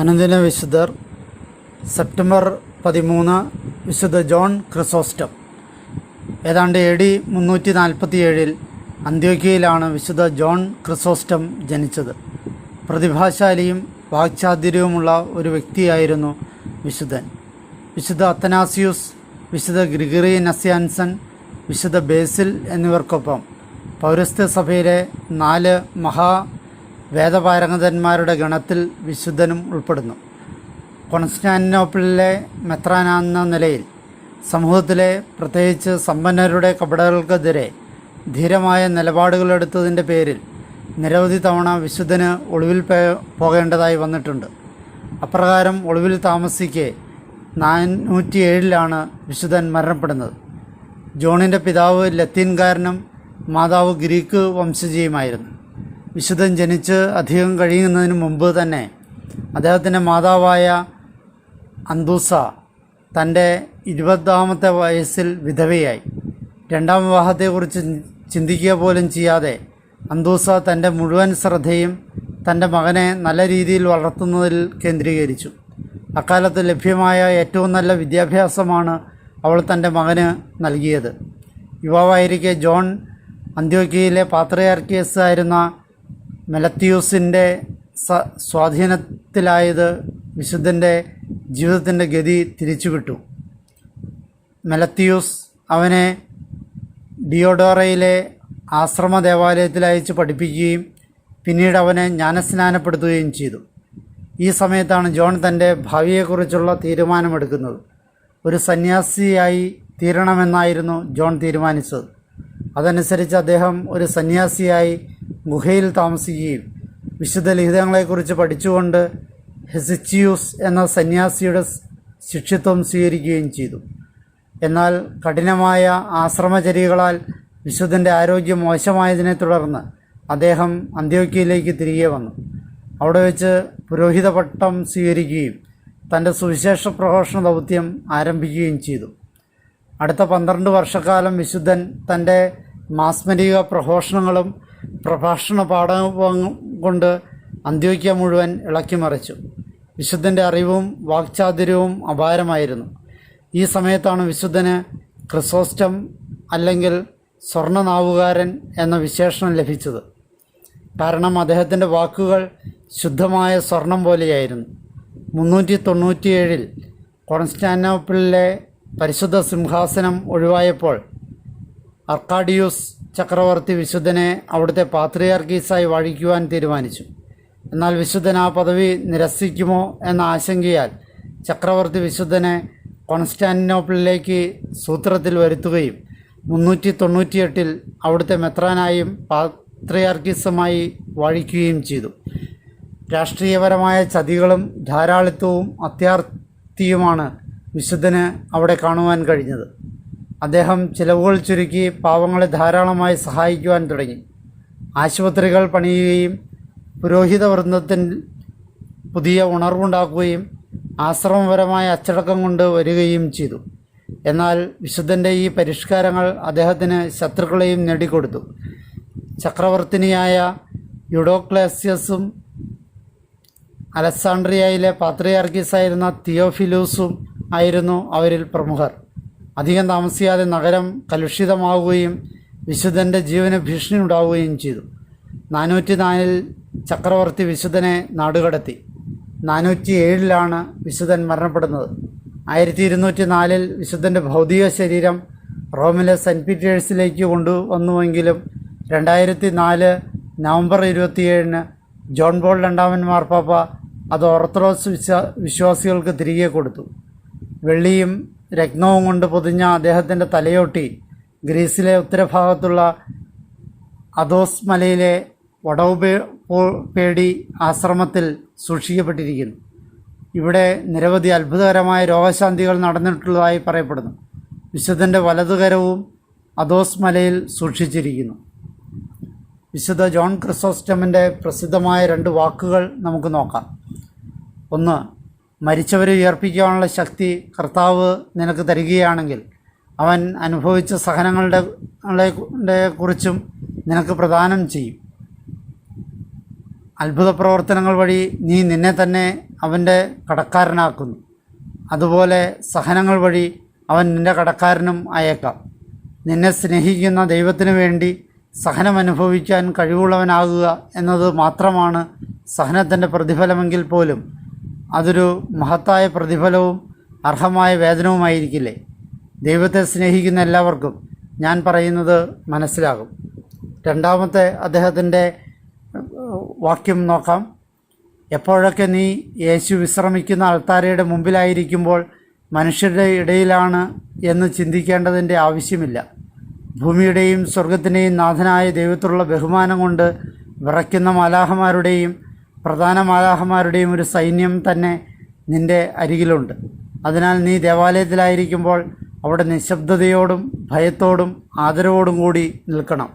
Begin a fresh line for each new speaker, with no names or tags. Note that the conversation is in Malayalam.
അനുദിന വിശുദ്ധർ സെപ്റ്റംബർ പതിമൂന്ന് വിശുദ്ധ ജോൺ ക്രിസോസ്റ്റം. ഏതാണ്ട് എ ഡി മുന്നൂറ്റി നാൽപ്പത്തി ഏഴിൽ അന്ത്യോക്കിയയിലാണ് വിശുദ്ധ ജോൺ ക്രിസോസ്റ്റം ജനിച്ചത്. പ്രതിഭാശാലിയും വാക്ചാതുര്യവുമുള്ള ഒരു വ്യക്തിയായിരുന്നു വിശുദ്ധൻ. വിശുദ്ധ അത്തനാസിയൂസ് വിശുദ്ധ ഗ്രിഗറി നസ്യാൻസൺ വിശുദ്ധ ബേസിൽ എന്നിവർക്കൊപ്പം പൗരസ്ത്യ സഭയിലെ നാല് മഹാ വേദപാരംഗതന്മാരുടെ ഗണത്തിൽ വിശുദ്ധനും ഉൾപ്പെടുന്നു. കോൺസ്റ്റാന്റിനോപ്പിളിലെ മെത്രാനെന്ന നിലയിൽ സമൂഹത്തിലെ പ്രത്യേകിച്ച് സമ്പന്നരുടെ കപടകൾക്കെതിരെ ധീരമായ നിലപാടുകളെടുത്തതിന്റെ പേരിൽ നിരവധി തവണ വിശുദ്ധന് ഒളിവിൽ പോകേണ്ടതായി വന്നിട്ടുണ്ട്. അപ്രകാരം ഒളിവിൽ താമസിക്കെ നാനൂറ്റി ഏഴിലാണ് വിശുദ്ധൻ മരണപ്പെടുന്നത്. ജോണിന്റെ പിതാവ് ലത്തീൻകാരനും മാതാവ് ഗ്രീക്ക് വംശജയുമായിരുന്നു. വിശുദ്ധൻ ജനിച്ച് അധികം കഴിയുന്നതിന് മുമ്പ് തന്നെ അദ്ദേഹത്തിന്റെ മാതാവായ അന്തൂസ തന്റെ ഇരുപതാമത്തെ വയസ്സിൽ വിധവയായി. രണ്ടാം വിവാഹത്തെക്കുറിച്ച് ചിന്തിക്കുക പോലും ചെയ്യാതെ അന്തൂസ തന്റെ മുഴുവൻ ശ്രദ്ധയും തന്റെ മകനെ നല്ല രീതിയിൽ വളർത്തുന്നതിൽ കേന്ദ്രീകരിച്ചു. അക്കാലത്ത് ലഭ്യമായ ഏറ്റവും നല്ല വിദ്യാഭ്യാസമാണ് അവൾ തന്റെ മകന് നൽകിയത്. യുവാവായിരിക്കെ ജോൺ അന്ത്യോക്കിയയിലെ പാത്രയാർക്കിയസ് ആയിരുന്ന മെലത്യൂസിന്റെ സ്വാധീനത്തിലായത് വിശുദ്ധന്റെ ജീവിതത്തിന്റെ ഗതി തിരിച്ചുവിട്ടു. മെലത്യൂസ് അവനെ ഡിയോഡോറയിലെ ആശ്രമ ദേവാലയത്തിൽ അയച്ച് പഠിപ്പിക്കുകയും പിന്നീട് അവനെ ജ്ഞാനസ്നാനപ്പെടുത്തുകയും ചെയ്തു. ഈ സമയത്താണ് ജോൺ തന്റെ ഭാവിയെക്കുറിച്ചുള്ള തീരുമാനമെടുക്കുന്നത്. ഒരു സന്യാസിയായി തീരണമെന്നായിരുന്നു ജോൺ തീരുമാനിച്ചത്. അതനുസരിച്ച് അദ്ദേഹം ഒരു സന്യാസിയായി ഗുഹയിൽ താമസിക്കുകയും വിശുദ്ധ ലിഖിതങ്ങളെക്കുറിച്ച് പഠിച്ചുകൊണ്ട് ഹെസിച്ചിയൂസ് എന്ന സന്യാസിയുടെ ശിക്ഷിത്വം സ്വീകരിക്കുകയും ചെയ്തു. എന്നാൽ കഠിനമായ ആശ്രമചര്യകളാൽ വിശുദ്ധന്റെ ആരോഗ്യം മോശമായതിനെ തുടർന്ന് അദ്ദേഹം അന്ത്യോക്യയിലേക്ക് തിരികെ വന്നു. അവിടെ വെച്ച് പുരോഹിത പട്ടം സ്വീകരിക്കുകയും തന്റെ സുവിശേഷ പ്രഘോഷണ ദൗത്യം ആരംഭിക്കുകയും ചെയ്തു. അടുത്ത പന്ത്രണ്ട് വർഷക്കാലം വിശുദ്ധൻ തന്റെ മാസ്മരിക പ്രഘോഷണങ്ങളും പ്രഭാഷണ പാഠം കൊണ്ട് അന്ത്യോക്യ മുഴുവൻ ഇളക്കിമറിച്ചു വിശുദ്ധന്റെ അറിവും വാക്ചാതുര്യവും അപാരമായിരുന്നു. ഈ സമയത്താണ് വിശുദ്ധന് ക്രിസോസ്റ്റം അല്ലെങ്കിൽ സ്വർണനാവുകാരൻ എന്ന വിശേഷണം ലഭിച്ചത്. കാരണം അദ്ദേഹത്തിന്റെ വാക്കുകൾ ശുദ്ധമായ സ്വർണം പോലെയായിരുന്നു. മുന്നൂറ്റി തൊണ്ണൂറ്റിയേഴിൽ കോൺസ്റ്റാന്റോപ്പിളിലെ പരിശുദ്ധ സിംഹാസനം ഒഴിവായപ്പോൾ അർക്കാഡിയൂസ് ചക്രവർത്തി വിശുദ്ധനെ അവിടുത്തെ പാത്രിയാർക്കീസായി വഴിക്കുവാൻ തീരുമാനിച്ചു. എന്നാൽ വിശുദ്ധൻ ആ പദവി നിരസിക്കുമോ എന്ന ആശങ്കയാൽ ചക്രവർത്തി വിശുദ്ധനെ കോൺസ്റ്റാന്റിനോപ്പിളിലേക്ക് സൂത്രത്തിൽ വരുത്തുകയും മുന്നൂറ്റി തൊണ്ണൂറ്റിയെട്ടിൽ അവിടുത്തെ മെത്രാനായും പാത്രിയാർക്കീസുമായി വഴിക്കുകയും ചെയ്തു. രാഷ്ട്രീയപരമായ ചതികളും ധാരാളിത്വവും അത്യാർത്തിയുമാണ് വിശുദ്ധന് അവിടെ കാണുവാൻ കഴിഞ്ഞത്. അദ്ദേഹം ചിലവുകൾ ചുരുക്കി പാവങ്ങളെ ധാരാളമായി സഹായിക്കുവാൻ തുടങ്ങി. ആശുപത്രികൾ പണിയുകയും പുരോഹിത വൃന്ദത്തിൽ പുതിയ ഉണർവുണ്ടാക്കുകയും ആശ്രമപരമായ അച്ചടക്കം കൊണ്ട് വരികയും ചെയ്തു. എന്നാൽ വിശുദ്ധന്റെ ഈ പരിഷ്കാരങ്ങൾ അദ്ദേഹത്തിന് ശത്രുക്കളെയും നേടിക്കൊടുത്തു. ചക്രവർത്തിനിയായ യുഡോക്ലേസ്യസും അലക്സാണ്ട്രിയയിലെ പാത്രിയാർക്കീസായിരുന്ന തിയോഫിലൂസും ആയിരുന്നു അവരിൽ പ്രമുഖർ. അധികം താമസിയാതെ നഗരം കലുഷിതമാവുകയും വിശുദ്ധന്റെ ജീവന് ഭീഷണി ഉണ്ടാവുകയും ചെയ്തു. നാനൂറ്റി നാലിൽ ചക്രവർത്തി വിശുദ്ധനെ നാടുകടത്തി. നാനൂറ്റി ഏഴിലാണ് വിശുദ്ധൻ മരണപ്പെടുന്നത്. ആയിരത്തി ഇരുന്നൂറ്റി നാലിൽ വിശുദ്ധന്റെ ഭൗതിക ശരീരം റോമിലെ സെന്റ് പീറ്റേഴ്സിലേക്ക് കൊണ്ടുവന്നുവെങ്കിലും രണ്ടായിരത്തി നാല് നവംബർ ഇരുപത്തിയേഴിന് ജോൺ ബോൾ രണ്ടാമൻ മാർപ്പാപ്പ അത് ഓർത്തഡോക്സ് വിശ്വാസികൾക്ക് തിരികെ കൊടുത്തു. വെള്ളിയും രത്നവും കൊണ്ട് പൊതിഞ്ഞ അദ്ദേഹത്തിന്റെ തലയോട്ടി ഗ്രീസിലെ ഉത്തരഭാഗത്തുള്ള അദോസ് മലയിലെ വടവ് പേടി ആശ്രമത്തിൽ സൂക്ഷിക്കപ്പെട്ടിരിക്കുന്നു. ഇവിടെ നിരവധി അത്ഭുതകരമായ രോഗശാന്തികൾ നടന്നിട്ടുള്ളതായി പറയപ്പെടുന്നു. വിശുദ്ധന്റെ വലതുകരവും അദോസ് മലയിൽ സൂക്ഷിച്ചിരിക്കുന്നു. വിശുദ്ധ ജോൺ ക്രിസോസ്റ്റമിന്റെ പ്രസിദ്ധമായ രണ്ട് വാക്കുകൾ നമുക്ക് നോക്കാം. ഒന്ന് മരിച്ചവരെ ഉയർപ്പിക്കാനുള്ള ശക്തി കർത്താവ് നിനക്ക് തരികയാണെങ്കിൽ അവൻ അനുഭവിച്ച സഹനങ്ങളുടെ കുറിച്ചും നിനക്ക് പ്രദാനം ചെയ്യും. അത്ഭുത പ്രവർത്തനങ്ങൾ വഴി നീ നിന്നെ തന്നെ അവന്റെ കടക്കാരനാക്കുന്നു. അതുപോലെ സഹനങ്ങൾ വഴി അവൻ നിന്റെ കടക്കാരനും അയക്കാം നിന്നെ സ്നേഹിക്കുന്ന ദൈവത്തിന് വേണ്ടി സഹനം അനുഭവിക്കാൻ കഴിവുള്ളവനാകുക എന്നത് മാത്രമാണ് സഹനത്തിന്റെ പ്രതിഫലമെങ്കിൽ പോലും അതൊരു മഹത്തായ പ്രതിഫലവും അർഹമായ വേതനവുമായിരിക്കില്ലേ? ദൈവത്തെ സ്നേഹിക്കുന്ന എല്ലാവർക്കും ഞാൻ പറയുന്നത് മനസ്സിലാകും. രണ്ടാമത്തെ അദ്ദേഹത്തിന്റെ വാക്യം നോക്കാം. എപ്പോഴൊക്കെ നീ യേശു വിശ്രമിക്കുന്ന അൾത്താരയുടെ മുമ്പിലായിരിക്കുമ്പോൾ മനുഷ്യരുടെ ഇടയിലാണ് എന്ന് ചിന്തിക്കേണ്ടതിന്റെ ആവശ്യമില്ല. ഭൂമിയുടെയും സ്വർഗത്തിന്റെയും നാഥനായ ദൈവത്തിലുള്ള ബഹുമാനം കൊണ്ട് വിറയ്ക്കുന്ന മാലാഹമാരുടെയും പ്രധാന മാതാഹന്മാരുടെയും ഒരു സൈന്യം തന്നെ നിന്റെ അരികിലുണ്ട്. അതിനാൽ നീ ദേവാലയത്തിലായിരിക്കുമ്പോൾ അവിടെ നിശബ്ദതയോടും ഭയത്തോടും ആദരവോടും കൂടി നിൽക്കണം.